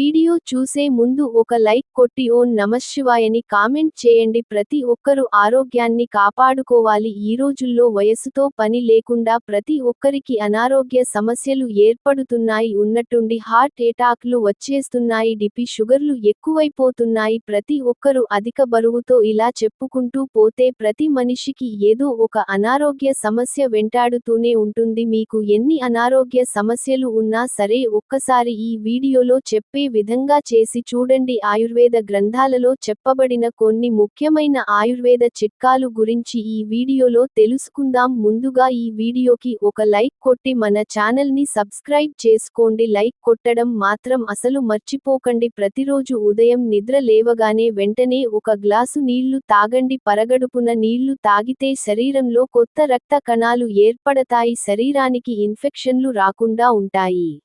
Video video చూసే ముందు ఒక లైక్ కొట్టి ఓ నమశివాయని కామెంట్ చేయండి. ప్రతి ఒక్కరూ ఆరోగ్యాన్ని కాపాడుకోవాలి. ఈ రోజుల్లో వయసుతో పని లేకుండా ప్రతి ఒక్కరికి అనారోగ్య సమస్యలు ఏర్పడుతున్నాయి. ఉన్నట్టుండి హార్ట్ ఎటాక్లు వచ్చేస్తున్నాయి. డిపి షుగర్లు ఎక్కువైపోతున్నాయి. ప్రతి ఒక్కరూ అధిక బరువుతో ఇలా చెప్పుకుంటూ పోతే ప్రతి మనిషికి ఏదో ఒక అనారోగ్య సమస్య వెంటాడుతూనే ఉంటుంది. మీకు ఎన్ని అనారోగ్య సమస్యలు ఉన్నా సరే ఒక్కసారి ఈ వీడియోలో చెప్పే విధంగా చేసి చూడండి. ఆయుర్వేద గ్రంథాలలో చెప్పబడిన కొన్ని ముఖ్యమైన ఆయుర్వేద చిట్కాలు గురించి ఈ వీడియోలో తెలుసుకుందాం. ముందుగా ఈ వీడియోకి ఒక లైక్ కొట్టి మన ఛానల్ని సబ్స్క్రైబ్ చేసుకోండి. లైక్ కొట్టడం మాత్రం అసలు మర్చిపోకండి. ప్రతిరోజు ఉదయం నిద్ర లేవగానే వెంటనే ఒక గ్లాసు నీళ్ళు తాగండి. పరగడుపున నీళ్ళు తాగితే శరీరంలో కొత్త రక్త కణాలు ఏర్పడతాయి. శరీరానికి ఇన్ఫెక్షన్లు రాకుండా ఉంటాయి.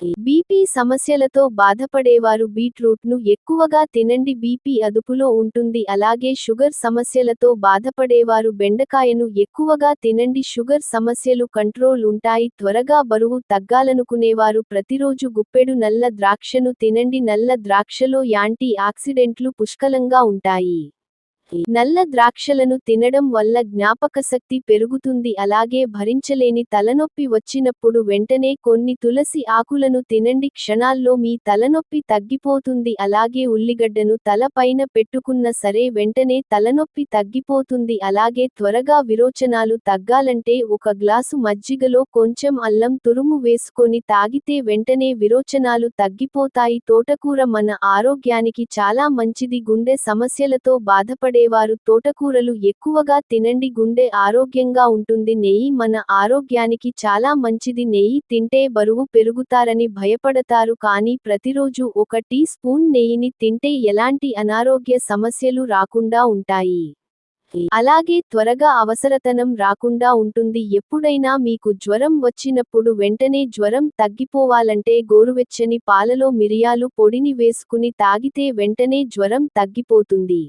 బీపీ సమస్యలతో బాధపడేవారు బీట్రూట్ను ఎక్కువగా తినండి. బీపీ అదుపులో ఉంటుంది. అలాగే షుగర్ సమస్యలతో బాధపడేవారు బెండకాయను ఎక్కువగా తినండి. షుగర్ సమస్యలు కంట్రోల్ ఉంటాయి. త్వరగా బరువు తగ్గాలనుకునేవారు ప్రతిరోజు గుప్పెడు నల్ల ద్రాక్షను తినండి. నల్ల ద్రాక్షలో యాంటీ ఆక్సిడెంట్లు పుష్కలంగా ఉంటాయి. నల్ల ద్రాక్షలను తినడం వల్ల జ్ఞాపకశక్తి పెరుగుతుంది. అలాగే భరించలేని తలనొప్పి వచ్చినప్పుడు వెంటనే కొన్ని తులసి ఆకులను తినండి. క్షణాల్లో మీ తలనొప్పి తగ్గిపోతుంది. అలాగే ఉల్లిగడ్డను తల పైన పెట్టుకున్న సరే వెంటనే తలనొప్పి తగ్గిపోతుంది. అలాగే త్వరగా విరోచనాలు తగ్గాలంటే ఒక గ్లాసు మజ్జిగలో కొంచెం అల్లం తురుము వేసుకొని తాగితే వెంటనే విరోచనాలు తగ్గిపోతాయి. తోటకూర మన ఆరోగ్యానికి చాలా మంచిది. గుండె సమస్యలతో బాధపడే వారు తోటకూరలు ఎక్కువగా తినండి. గుండె ఆరోగ్యంగా ఉంటుంది. నెయ్యి మన ఆరోగ్యానికి చాలా మంచిది. నెయ్యి తింటే బరువు పెరుగుతారని భయపడతారు. కానీ ప్రతిరోజు ఒక టీ స్పూన్ నెయ్యిని తింటే ఎలాంటి అనారోగ్య సమస్యలు రాకుండా ఉంటాయి. అలాగే త్వరగా అవసరతనం రాకుండా ఉంటుంది. ఎప్పుడైనా మీకు జ్వరం వచ్చినప్పుడు వెంటనే జ్వరం తగ్గిపోవాలంటే గోరువెచ్చని పాలలో మిరియాలు పొడిని వేసుకుని తాగితే వెంటనే జ్వరం తగ్గిపోతుంది.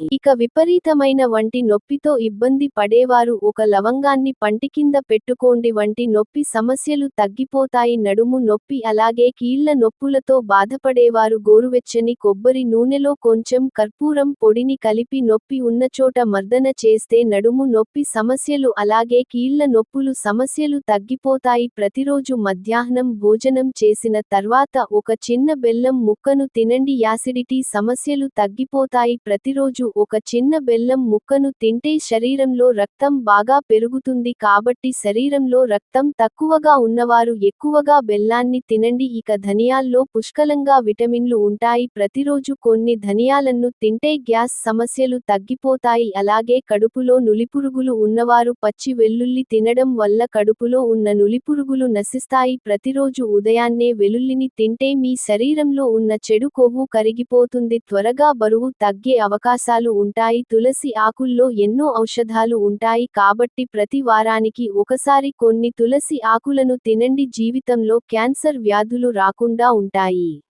ఇక విపరీతమైన వంటి నొప్పితో ఇబ్బంది పడేవారు ఒక లవంగాన్ని పంటి కింద పెట్టుకోండి. వంటి నొప్పి సమస్యలు తగ్గిపోతాయి. నడుము నొప్పి అలాగే కీళ్ళ నొప్పులతో బాధపడేవారు గోరువెచ్చని కొబ్బరి నూనెలో కొంచెం కర్పూరం పొడిని కలిపి నొప్పి ఉన్నచోట మర్దన చేస్తే నడుము నొప్పి సమస్యలు అలాగే కీళ్ళ నొప్పులు సమస్యలు తగ్గిపోతాయి. ప్రతిరోజు మధ్యాహ్నం భోజనం చేసిన తర్వాత ఒక చిన్న బెల్లం ముక్కను తినండి. యాసిడిటీ సమస్యలు తగ్గిపోతాయి. ప్రతిరోజు ఒక చిన్న బెల్లం ముక్కను తింటే శరీరంలో రక్తం బాగా పెరుగుతుంది కాబట్టి శరీరంలో రక్తం తక్కువగా ఉన్నవారు ఎక్కువగా బెల్లాన్ని తినండి. ఇక ధనియాల్లో పుష్కలంగా విటమిన్లు ఉంటాయి. ప్రతిరోజు కొన్ని ధనియాలను తింటే గ్యాస్ సమస్యలు తగ్గిపోతాయి. అలాగే కడుపులో నులిపురుగులు ఉన్నవారు పచ్చి వెల్లుల్లి తినడం వల్ల కడుపులో ఉన్న నులిపురుగులు నశిస్తాయి. ప్రతిరోజు ఉదయాన్నే వెల్లుల్లిని తింటే మీ శరీరంలో ఉన్న చెడు కొవ్వు కరిగిపోతుంది. త్వరగా బరువు తగ్గే అవకాశాలు ఉంటాయి. తులసి ఆకుల్లో ఎన్నో ఔషధాలు ఉంటాయి. కాబట్టి ప్రతి వారానికి ఒకసారి కొన్ని తులసి ఆకులను తినండి. జీవితంలో క్యాన్సర్ వ్యాధులు రాకుండా ఉంటాయి.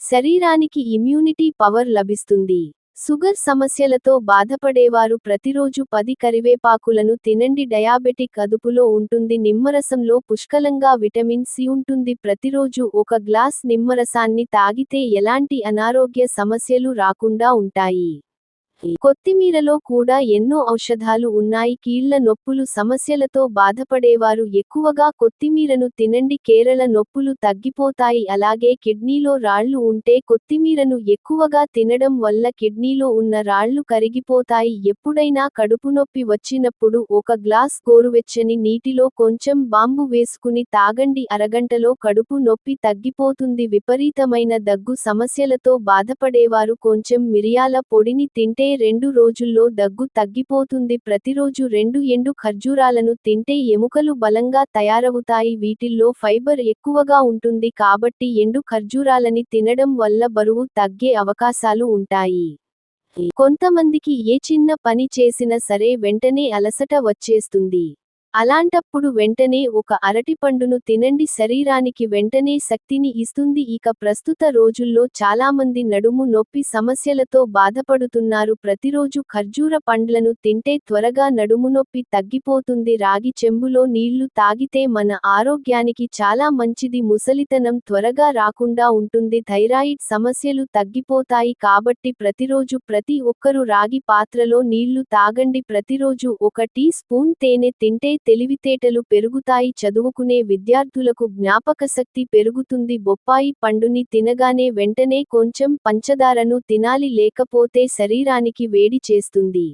శరీరానికి ఇమ్యూనిటీ పవర్ లభిస్తుంది. షుగర్ సమస్యలతో బాధపడేవారు ప్రతిరోజు పది కరివేపాకులను తినండి. డయాబెటిక్ అదుపులో ఉంటుంది. నిమ్మరసంలో పుష్కలంగా విటమిన్ సి ఉంటుంది. ప్రతిరోజు ఒక గ్లాస్ నిమ్మరసాన్ని తాగితే ఎలాంటి అనారోగ్య సమస్యలు రాకుండా ఉంటాయి. కొత్తిమీరలో కూడా ఎన్నో ఔషధాలు ఉన్నాయి. కీళ్ళ నొప్పులు సమస్యలతో బాధపడేవారు ఎక్కువగా కొత్తిమీరను తినండి. కేరళ నొప్పులు తగ్గిపోతాయి. అలాగే కిడ్నీలో రాళ్ళు ఉంటే కొత్తిమీరను ఎక్కువగా తినడం వల్ల కిడ్నీలో ఉన్న రాళ్ళు కరిగిపోతాయి. ఎప్పుడైనా కడుపు నొప్పి వచ్చినప్పుడు ఒక గ్లాస్ గోరువెచ్చని నీటిలో కొంచెం బాంబు వేసుకుని తాగండి. అరగంటలో కడుపు నొప్పి తగ్గిపోతుంది. విపరీతమైన దగ్గు సమస్యలతో బాధపడేవారు కొంచెం మిరియాల పొడిని తింటే రెండు రోజుల్లో దగ్గు తగ్గిపోతుంది. ప్రతిరోజు రెండు ఎండు ఖర్జూరాలను తింటే ఎముకలు బలంగా తయారవుతాయి. వీటిల్లో ఫైబర్ ఎక్కువగా ఉంటుంది కాబట్టి ఎండు ఖర్జూరాలని తినడం వల్ల బరువు తగ్గే అవకాశాలు ఉంటాయి. కొంతమందికి ఏ చిన్న పని చేసినా సరే వెంటనే అలసట వచ్చేస్తుంది. అలాంటప్పుడు వెంటనే ఒక అరటిపండును తినండి. శరీరానికి వెంటనే శక్తిని ఇస్తుంది. ఇక ప్రస్తుత రోజుల్లో చాలామంది నడుము నొప్పి సమస్యలతో బాధపడుతున్నారు. ప్రతిరోజు ఖర్జూర పండ్లను తింటే త్వరగా నడుము నొప్పి తగ్గిపోతుంది. రాగి చెంబులో నీళ్ళు తాగితే మన ఆరోగ్యానికి చాలా మంచిది. ముసలితనం త్వరగా రాకుండా ఉంటుంది. థైరాయిడ్ సమస్యలు తగ్గిపోతాయి కాబట్టి ప్రతిరోజు ప్రతి ఒక్కరూ రాగి పాత్రలో నీళ్ళు తాగండి. ప్రతిరోజు ఒక టీ స్పూన్ తేనె తింటే తెలివితేటలు పెరుగుతాయి చదువుకునే విద్యార్థులకు జ్ఞాపకశక్తి పెరుగుతుంది. బొప్పాయి పండుని తినగానే వెంటనే కొంచెం పంచదారను తినాలి లేకపోతే శరీరానికి వేడి చేస్తుంది.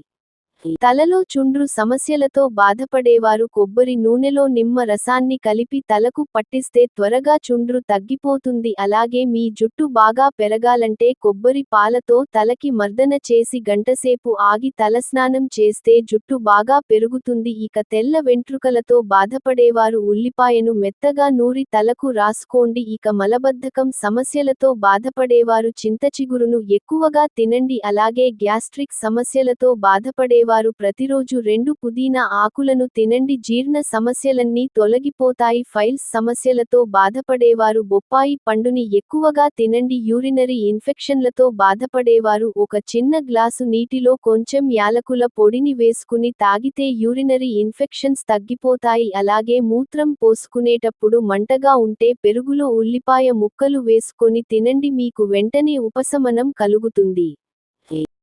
తలలో చుండ్రు సమస్యలతో బాధపడేవారు కొబ్బరి నూనెలో నిమ్మ రసాన్ని కలిపి తలకు పట్టిస్తే త్వరగా చుండ్రు తగ్గిపోతుంది. అలాగే మీ జుట్టు బాగా పెరగాలంటే కొబ్బరి పాలతో తలకి మర్దన చేసి గంటసేపు ఆగి తలస్నానం చేస్తే జుట్టు బాగా పెరుగుతుంది. ఇక తెల్ల వెంట్రుకలతో బాధపడేవారు ఉల్లిపాయను మెత్తగా నూరి తలకు రాసుకోండి. ఇక మలబద్ధకం సమస్యలతో బాధపడేవారు చింతచిగురును ఎక్కువగా తినండి. అలాగే గ్యాస్ట్రిక్ సమస్యలతో బాధపడేవారు ప్రతిరోజు రెండు పుదీనా ఆకులను తినండి. జీర్ణ సమస్యలన్నీ తొలగిపోతాయి. ఫైల్స్ సమస్యలతో బాధపడేవారు బొప్పాయి పండుని ఎక్కువగా తినండి. యూరినరీ ఇన్ఫెక్షన్లతో బాధపడేవారు ఒక చిన్న గ్లాసు నీటిలో కొంచెం యాలకుల పొడిని వేసుకుని తాగితే యూరినరీ ఇన్ఫెక్షన్స్ తగ్గిపోతాయి. అలాగే మూత్రం పోసుకునేటప్పుడు మంటగా ఉంటే పెరుగులో ఉల్లిపాయ ముక్కలు వేసుకొని తినండి. మీకు వెంటనే ఉపశమనం కలుగుతుంది.